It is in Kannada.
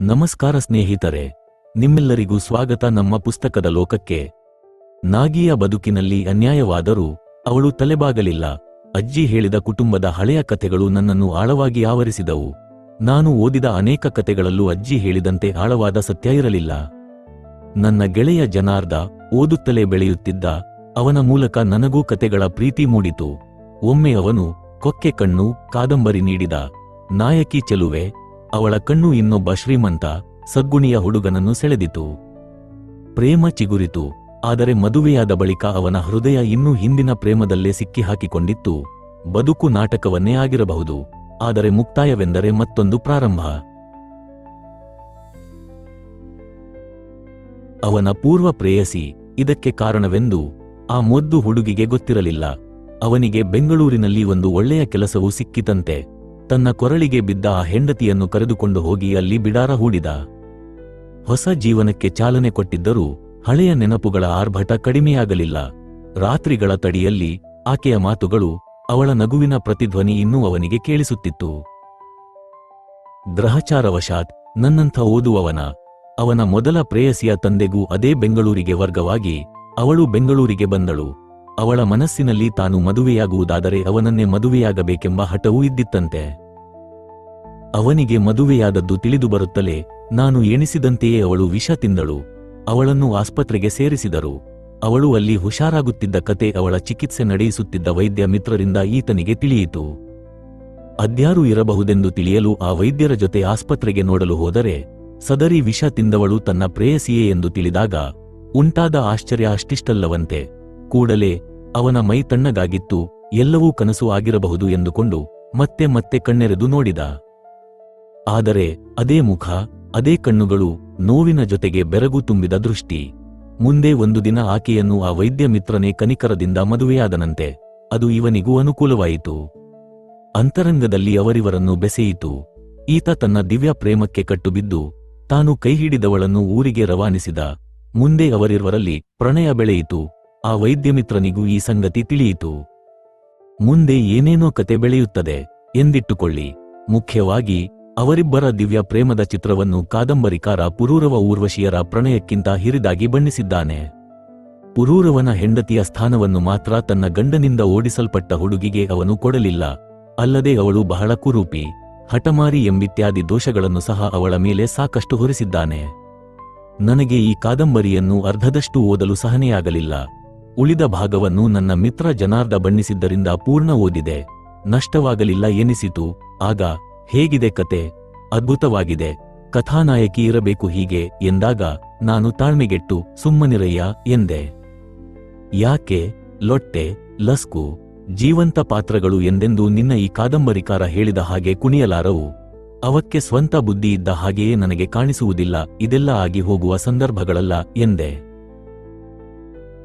ನಮಸ್ಕಾರ ಸ್ನೇಹಿತರೆ, ನಿಮ್ಮೆಲ್ಲರಿಗೂ ಸ್ವಾಗತ ನಮ್ಮ ಪುಸ್ತಕದ ಲೋಕಕ್ಕೆ. ನಾಗಿಯ ಬದುಕಿನಲ್ಲಿ ಅನ್ಯಾಯವಾದರೂ ಅವಳು ತಲೆಬಾಗಲಿಲ್ಲ. ಅಜ್ಜಿ ಹೇಳಿದ ಕುಟುಂಬದ ಹಳೆಯ ಕಥೆಗಳು ನನ್ನನ್ನು ಆಳವಾಗಿ ಆವರಿಸಿದವು. ನಾನು ಓದಿದ ಅನೇಕ ಕಥೆಗಳಲ್ಲೂ ಅಜ್ಜಿ ಹೇಳಿದಂತೆ ಆಳವಾದ ಸತ್ಯ ಇರಲಿಲ್ಲ. ನನ್ನ ಗೆಳೆಯ ಜನಾರ್ದ ಓದುತ್ತಲೇ ಬೆಳೆಯುತ್ತಿದ್ದ ಅವನ ಮೂಲಕ ನನಗೂ ಕತೆಗಳ ಪ್ರೀತಿ ಮೂಡಿತು. ಒಮ್ಮೆ ಅವನು ಕೊಕ್ಕೆ ಕಣ್ಣು, ಕಾದಂಬರಿ ನೀಡಿದ, ನಾಯಕಿ ಚೆಲುವೆ ಅವಳ ಕಣ್ಣು ಇನ್ನೊಬ್ಬ ಶ್ರೀಮಂತ, ಸದ್ಗುಣಿಯ ಹುಡುಗನನ್ನು ಸೆಳೆದಿತು. ಪ್ರೇಮ ಚಿಗುರಿತು, ಆದರೆ ಮದುವೆಯಾದ ಬಳಿಕ ಅವನ ಹೃದಯ ಇನ್ನೂ ಹಿಂದಿನ ಪ್ರೇಮದಲ್ಲೇ ಸಿಕ್ಕಿಹಾಕಿಕೊಂಡಿತ್ತು. ಬದುಕು ನಾಟಕವನ್ನೇ ಆಗಿರಬಹುದು, ಆದರೆ ಮುಕ್ತಾಯವೆಂದರೆ ಮತ್ತೊಂದು ಪ್ರಾರಂಭ. ಅವನ ಪೂರ್ವ ಪ್ರೇಯಸಿ, ಇದಕ್ಕೆ ಕಾರಣವೆಂದು, ಆ ಮೊದ್ದು ಹುಡುಗಿಗೆ ಗೊತ್ತಿರಲಿಲ್ಲ. ಅವನಿಗೆ ಬೆಂಗಳೂರಿನಲ್ಲಿ ಒಂದು ಒಳ್ಳೆಯ ಕೆಲಸವೂ ಸಿಕ್ಕಿತಂತೆ. ತನ್ನ ಕೊರಳಿಗೆ ಬಿದ್ದ ಆ ಹೆಂಡತಿಯನ್ನು ಕರೆದುಕೊಂಡು ಹೋಗಿ ಅಲ್ಲಿ ಬಿಡಾರ ಹೂಡಿದ. ಹೊಸ ಜೀವನಕ್ಕೆ ಚಾಲನೆ ಕೊಟ್ಟಿದ್ದರೂ ಹಳೆಯ ನೆನಪುಗಳ ಆರ್ಭಟ ಕಡಿಮೆಯಾಗಲಿಲ್ಲ. ರಾತ್ರಿಗಳ ತಡಿಯಲ್ಲಿ ಆಕೆಯ ಮಾತುಗಳು ಅವಳ ನಗುವಿನ ಪ್ರತಿಧ್ವನಿ ಇನ್ನೂ ಅವನಿಗೆ ಕೇಳಿಸುತ್ತಿತ್ತು. ಗ್ರಹಚಾರವಶಾತ್ ನನ್ನಂಥ ಓದುವವನ, ಅವನ ಮೊದಲ ಪ್ರೇಯಸಿಯ ತಂದೆಗೂ ಅದೇ ಬೆಂಗಳೂರಿಗೆ ವರ್ಗವಾಗಿ ಅವಳು ಬೆಂಗಳೂರಿಗೆ ಬಂದಳು. ಅವಳ ಮನಸ್ಸಿನಲ್ಲಿ ತಾನು ಮದುವೆಯಾಗುವುದಾದರೆ ಅವನನ್ನೇ ಮದುವೆಯಾಗಬೇಕೆಂಬ ಹಠವೂ ಇದ್ದಿತ್ತಂತೆ. ಅವನಿಗೆ ಮದುವೆಯಾದದ್ದು ತಿಳಿದು ಬರುತ್ತಲೇ ನಾನು ಎಣಿಸಿದಂತೆಯೇ ಅವಳು ವಿಷ ತಿಂದಳು, ಅವಳನ್ನು ಆಸ್ಪತ್ರೆಗೆ ಸೇರಿಸಿದರು. ಅವಳು ಅಲ್ಲಿ ಹುಷಾರಾಗುತ್ತಿದ್ದ ಕತೆ ಅವಳ ಚಿಕಿತ್ಸೆ ನಡೆಯಿಸುತ್ತಿದ್ದ ವೈದ್ಯ ಮಿತ್ರರಿಂದ ಈತನಿಗೆ ತಿಳಿಯಿತು. ಅದ್ಯಾರು ಇರಬಹುದೆಂದು ತಿಳಿಯಲು ಆ ವೈದ್ಯರ ಜೊತೆ ಆಸ್ಪತ್ರೆಗೆ ನೋಡಲು ಹೋದರೆ, ಸದರಿ ವಿಷ ತಿಂದವಳು ತನ್ನ ಪ್ರೇಯಸಿಯೇ ಎಂದು ತಿಳಿದಾಗ, ಉಂಟಾದ ಆಶ್ಚರ್ಯ ಅಷ್ಟಿಷ್ಟಲ್ಲವಂತೆ. ಕೂಡಲೇ ಅವನ ಮೈ ತಣ್ಣಗಾಗಿತ್ತು, ಎಲ್ಲವೂ ಕನಸು ಆಗಿರಬಹುದು ಎಂದುಕೊಂಡು ಮತ್ತೆ ಮತ್ತೆ ಕಣ್ಣೆರೆದು ನೋಡಿದ. ಆದರೆ ಅದೇ ಮುಖ, ಅದೇ ಕಣ್ಣುಗಳು ನೋವಿನ ಜೊತೆಗೆ ಬೆರಗು ತುಂಬಿದ ದೃಷ್ಟಿ. ಮುಂದೆ ಒಂದು ದಿನ ಆಕೆಯನ್ನು ಆ ವೈದ್ಯ ಮಿತ್ರನೇ ಕನಿಕರದಿಂದ ಮದುವೆಯಾದನಂತೆ, ಅದು ಇವನಿಗೂ ಅನುಕೂಲವಾಯಿತು. ಅಂತರಂಗದಲ್ಲಿ ಅವರಿವರನ್ನು ಬೆಸೆಯಿತು. ಈತ ತನ್ನ ದಿವ್ಯ ಪ್ರೇಮಕ್ಕೆ ಕಟ್ಟುಬಿದ್ದು, ತಾನು ಕೈಹಿಡಿದವಳನ್ನು ಊರಿಗೆ ರವಾನಿಸಿದ. ಮುಂದೆ ಅವರಿರುವರಲ್ಲಿ ಪ್ರಣಯ ಬೆಳೆಯಿತು. ಆ ವೈದ್ಯಮಿತ್ರನಿಗೂ ಈ ಸಂಗತಿ ತಿಳಿಯಿತು. ಮುಂದೆ ಏನೇನೋ ಕತೆ ಬೆಳೆಯುತ್ತದೆ ಎಂದಿಟ್ಟುಕೊಳ್ಳಿ. ಮುಖ್ಯವಾಗಿ, ಅವರಿಬ್ಬರ ದಿವ್ಯ ಪ್ರೇಮದ ಚಿತ್ರವನ್ನು ಕಾದಂಬರಿಕಾರ ಪುರೂರವ ಊರ್ವಶಿಯರ ಪ್ರಣಯಕ್ಕಿಂತ ಹಿರಿದಾಗಿ ಬಣ್ಣಿಸಿದ್ದಾನೆ. ಪುರೂರವನ ಹೆಂಡತಿಯ ಸ್ಥಾನವನ್ನು ಮಾತ್ರ ತನ್ನ ಗಂಡನಿಂದ ಓಡಿಸಲ್ಪಟ್ಟ ಹುಡುಗಿಗೆ ಅವನು ಕೊಡಲಿಲ್ಲ. ಅಲ್ಲದೆ ಅವಳು ಬಹಳ ಕುರೂಪಿ, ಹಠಮಾರಿ ಎಂಬಿತ್ಯಾದಿ ದೋಷಗಳನ್ನು ಸಹ ಅವಳ ಮೇಲೆ ಸಾಕಷ್ಟು ಹೊರಿಸಿದ್ದಾನೆ. ನನಗೆ ಈ ಕಾದಂಬರಿಯನ್ನು ಅರ್ಧದಷ್ಟು ಓದಲು ಸಹನೆಯಾಗಲಿಲ್ಲ. ಉಳಿದ ಭಾಗವನ್ನು ನನ್ನ ಮಿತ್ರ ಜನಾರ್ದ ಬಣ್ಣಿಸಿದ್ದರಿಂದ ಪೂರ್ಣ ಓದಿದೆ. ನಷ್ಟವಾಗಲಿಲ್ಲ ಎನಿಸಿತು. ಆಗ, ಹೇಗಿದೆ ಕತೆ? ಅದ್ಭುತವಾಗಿದೆ. ಕಥಾನಾಯಕಿ ಇರಬೇಕು ಹೀಗೆ ಎಂದಾಗ, ನಾನು ತಾಳ್ಮೆಗೆಟ್ಟು, ಸುಮ್ಮನಿರಯ್ಯ ಎಂದೆ. ಯಾಕೆ? ಲೊಟ್ಟೆ, ಲಸ್ಕು, ಜೀವಂತ ಪಾತ್ರಗಳು ಎಂದೆಂದು ನಿನ್ನ ಈ ಕಾದಂಬರಿಕಾರ ಹೇಳಿದ ಹಾಗೆ ಕುಣಿಯಲಾರವು? ಅವಕ್ಕೆ ಸ್ವಂತ ಬುದ್ಧಿ ಇದ್ದ ಹಾಗೆಯೇ ನನಗೆ ಕಾಣಿಸುವುದಿಲ್ಲ, ಇದೆಲ್ಲ ಆಗಿ ಹೋಗುವ ಸಂದರ್ಭಗಳಲ್ಲ ಎಂದೆ.